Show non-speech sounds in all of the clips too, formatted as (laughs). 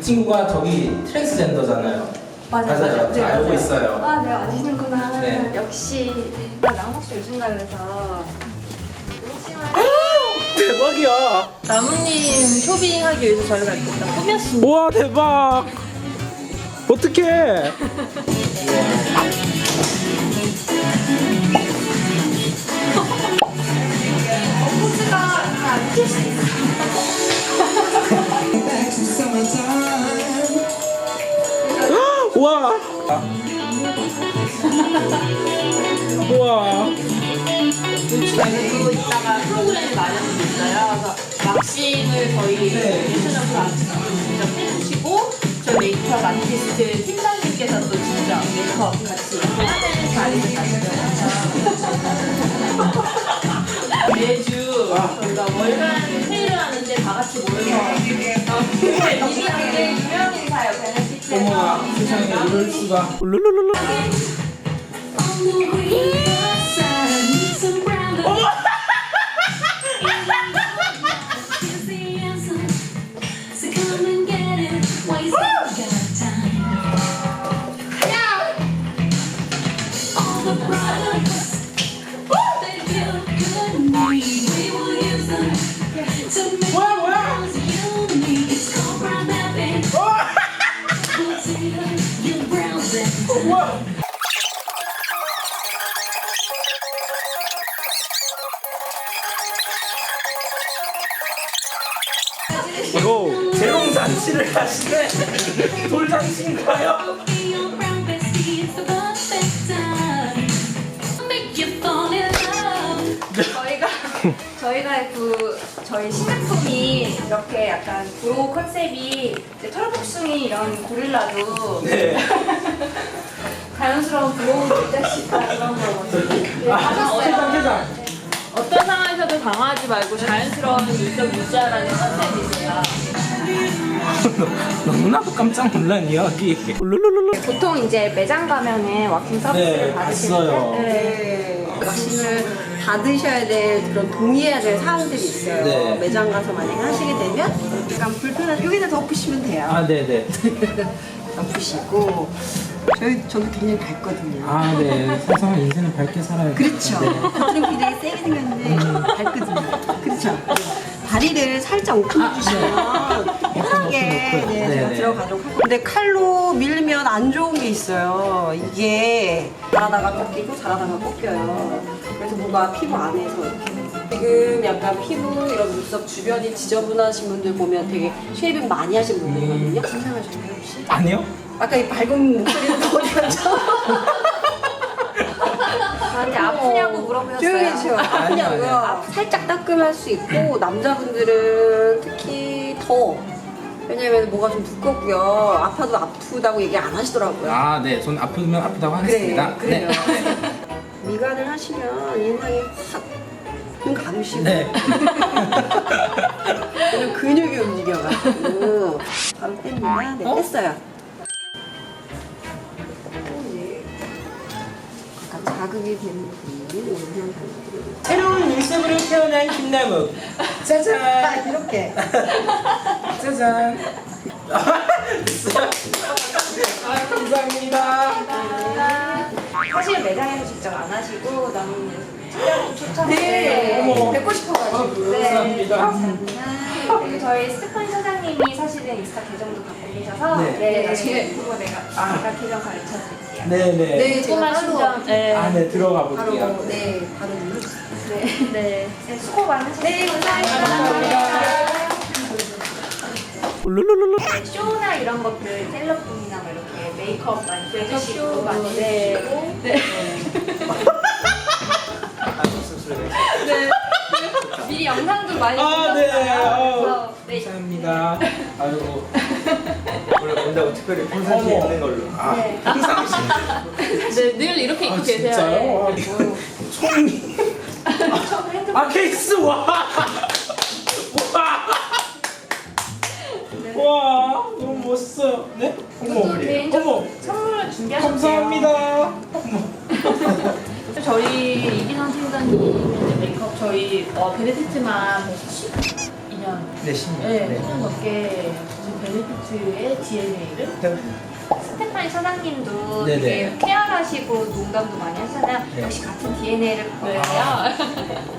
이 친구가 저기 트랜스젠더잖아요. 맞아요. 잘 알고 있어요. 아, 네, 아시는구나. 네. 역시. 나 혹시 그래서. 대박이야. 나무님 쇼핑하기 위해서 저희가 다 꾸몄습니다. 우와 대박. 어떡해. (laughs) 그리고 이따가 프로그램이 마련이 있어요. 그래서 왁싱을 저희 네. 유튜브로 직접 해주시고 저희 메이크업 아티스트 팀장님께서 또 직접 메이크업 같이 하는 자리를 가져요. (laughs) 매주 저희가 월간 회의를 하는데 다 같이 모여서 이게 유명 인사 옆에 어머나 세상에 이럴 수가. 룰루룰루. 뭐 (laughs) 재롱잔치를 하시네 돌잔치인가요? 저희가 저희가 그 저희 신제품이 이렇게 약간 브로우 컨셉이 이제 털복숭이 이런 고릴라도 네. (laughs) 자연스러운 브로우 제작시다 이런 거거든요. 네, 아, 하셨어요. 세장 세장. 어떤 상 황에서도 당하지 말고 자연스러운 눈썹 유지하라는 컨셉이세요. (laughs) 너무나도 깜짝 놀란 이야기. 보통 이제 매장 가면은 왁싱 서비스를 네, 받으실 봤어요. 때 네, 왁싱을 받으셔야 될 그런 동의해야 될 사항들이 있어요. 네. 매장 가서 만약에 하시게 되면 약간 불편한 여기다 덮으시면 돼요. 아 (laughs) 네네. 덮으시고 저희 저도 굉장히 밝거든요. 아 네. 세상 인생은 밝게 살아야 그렇죠. 네. 겉으로 굉장히 세게 생겼는데 밝거든요. 그렇죠. 다리를 살짝 오픈해 주시면 편하게 오픈, 오픈. 네, 네, 제가 네. 들어가도록 하고 근데 칼로 밀면 안 좋은 게 있어요. 이게 잘하다가 꺾이고 잘하다가 꺾여요. 그래서 뭐가 피부 안에서 이렇게 지금 약간 피부 이런 눈썹 주변이 지저분하신 분들 보면 되게 쉐이빙 많이 하신 분들이거든요. 괜찮으신가요 혹시? 아니요? 아까 이 밝은 목소리는 어디 갔죠? 저한테 아프냐고 물어보셨어요. 조용히 해주세요. 아니요? 아니요. 아, 살짝 따끔할 수 있고 남자분들은 특히 더 왜냐면 뭐가 좀 두껍고요. 아파도 아프다고 얘기 안 하시더라고요. 아 네. 전 아프면 아프다고 하겠습니다. 그래요. 네. (laughs) 미간을 하시면 인상이 확눈 감으시고 네. (laughs) 왜냐면 근육이 움직여가지고 바로 뺍니다. 네, 어? 뺐어요. 자극이 되는 담아드리고 새로운 눈썹으로 태어난 김나무. 짜잔. 아, 이렇게 (laughs) 짜잔. 아 감사합니다. 사실 매장에서 직접 안 하시고 너무 촬영 초청을 네. 어머. 뵙고 싶어가지고 아, 감사합니다. 그리고 저희 스테파 니 사장님이 사실은 인스타 계정도 갖고 계셔서 네. 네, 나중에 그거 내가 아까 계정 가르쳐 드릴게요. 네네. 네, 제가 꼬마 따로 신장. 네. 아 네 들어가 바로 볼게요. 네 바로 눌러주세요. 네. 네. 네, 수고 많으셨어요. 네, 감사합니다. 룰루룰루. 쇼나 이런 것들 셀럽분이나 뭐 이렇게 메이크업 많이 해주시고 네. 네. 아 무슨 소리가 미리 영상도 많이 아, 네. 네. 감사합니다. 아이고. 원래 온다고 특별히 콘서트에 어머. 있는 걸로. 아, 네. 네, 늘 이렇게 입고 아 계세요. 진짜요? 아, 네. 총이. 처음 핸드폰 아 케이스 와. 와. 와 너무 멋있어요. 네? 어머. 또 개인적으로 어머. 선물을 준비하셨대요. 감사합니다. 저희 이기선 팀장님 이제 메이크업 저희 어, 베네디트만 10 12년. 네, 10년. 네, 10년 넘게 지금 베네피트의 DNA를 스테파니 사장님도 네네. 되게 케어하시고 농담도 많이 하잖아요. 네. 역시 같은 DNA를 보여요.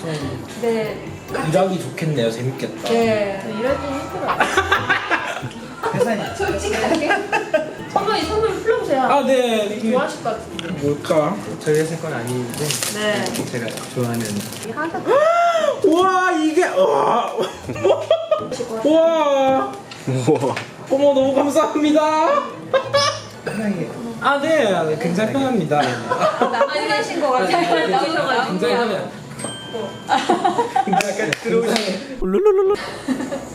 좀 네. 일하기 좋겠네요. 재밌겠다. 네. 일할 때 힘들어요. 회사님. 솔직하게. 선물, 선물 풀어보세요. 아, 네. 이게 좋아하실 것 같은데. 뭘까? 저희 회사 건 아닌데 네. 제가 좋아하는 (gasps) 우와, 이게 와. (laughs) 우와. 우와 어머, 너무 감사합니다. 아, 네. 굉장히 편합니다. 남편이신 것 같아요. 나오셔가지고. 굉장히 편해요. 약간 들어오시네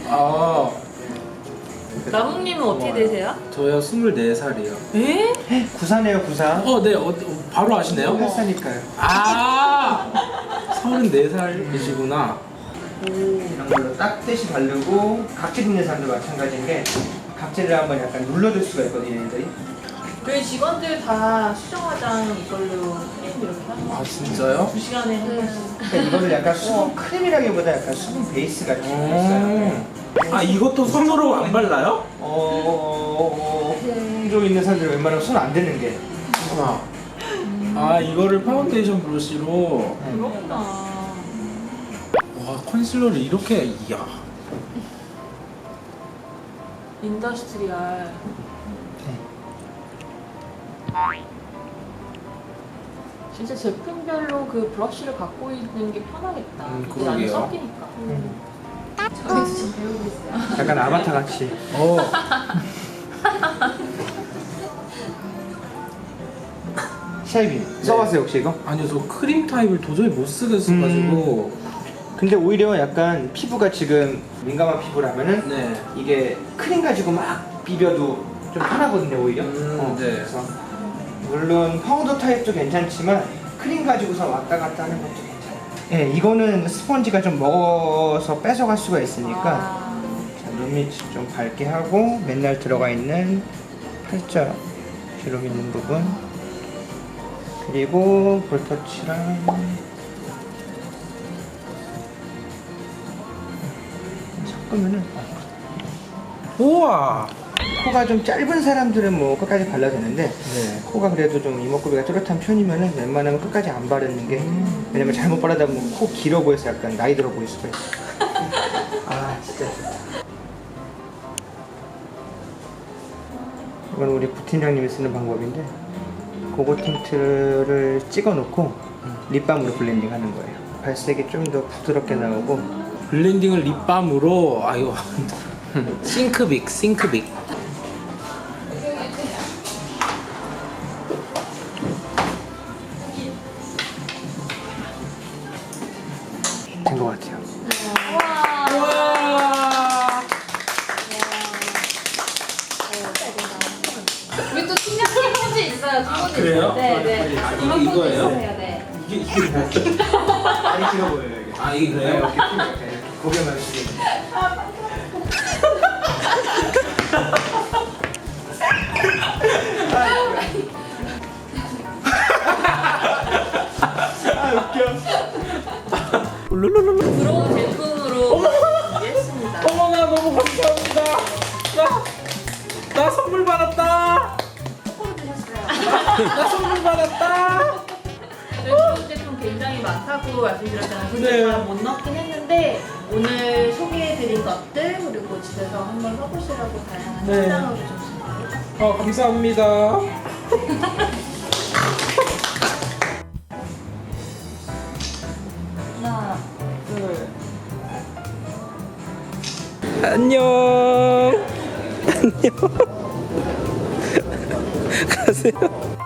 아, 나무님은 어떻게 되세요? 저요 24살이요. 에? 구사네요 구사 어, 네. 어, 바로 아시네요? 회사니까요 아, 34살이시구나. 이런 걸로 딱 뜻이 바르고 각질 있는 사람도 마찬가지인데 각질을 한번 약간 눌러줄 수가 있거든요 얘들이 저희 직원들 다 수정 화장 이걸로 크림 이렇게 하는 거. 아, 진짜요? 두 시간에 한 번씩. 그러니까 이거를 약간 수분 크림이라기보다 약간 수분 베이스가 좀 있어요 아, 이것도 손으로 안 발라요? 어... 홍조 있는 사람들 웬만하면 손 안 대는 게 아, 아 이거를 파운데이션 브러쉬로 그렇구나. 와 컨실러를 이렇게 이야 인더스트리얼. 진짜 제품별로 그 브러쉬를 갖고 있는 게 편하겠다. 음, 이게 안 그러게요. 섞이니까. 저희도 지금 배우고 있어요. 약간 아바타 같이 어 (laughs) 샤이비 써봤어요 혹시 이거? 아니요 저 크림 타입을 도저히 못 쓰겠어가지고 근데 오히려 약간 피부가 지금 민감한 피부라면은 네. 이게 크림 가지고 막 비벼도 좀 편하거든요 오히려. 음, 어, 네. 그래서 물론 파우더 타입도 괜찮지만 크림 가지고서 왔다 갔다 하는 것도 괜찮아요. 예, 이거는 스펀지가 좀 먹어서 뺏어갈 수가 있으니까 아, 자, 눈밑 좀 밝게 하고 맨날 들어가 있는 팔자 주름 있는 부분. 그리고 볼터치랑 섞으면은 우와 코가 좀 짧은 사람들은 뭐 끝까지 발라도 되는데 네. 코가 그래도 좀 이목구비가 뚜렷한 편이면은 웬만하면 끝까지 안 바르는 게 왜냐면 잘못 바르다 보면 코 길어 보여서 약간 나이 들어 보일 수가 있어 (laughs) 아 진짜 이건 우리 부팀장님이 쓰는 방법인데 고고 틴트를 찍어 놓고 립밤으로 블렌딩 하는 거예요. 발색이 좀 더 부드럽게 나오고 블렌딩을 립밤으로 아이고 싱크빅 싱크빅 된 것 같아요 우리 또 있어요. 두 그래요? 있어요. 네, 네. 아, 이거- 이거예요? 네. 이게 이게 뭐야 많이 길어 보여요 이게 아 이게 네, 그래요? 이렇게 핀 이렇게 준비했습니다. 어머나 너무 감사합니다 나, 나 선물 받았다 나 좋은 굉장히 많다고 말씀드렸잖아요. 근데 네. 다못 넣긴 했는데 오늘 소개해드린 것들 그리고 집에서 한번 써보시라고 다양한 네. 상상을 주셨습니다. 어 감사합니다 하나, 둘. 안녕 (laughs) 안녕 가세요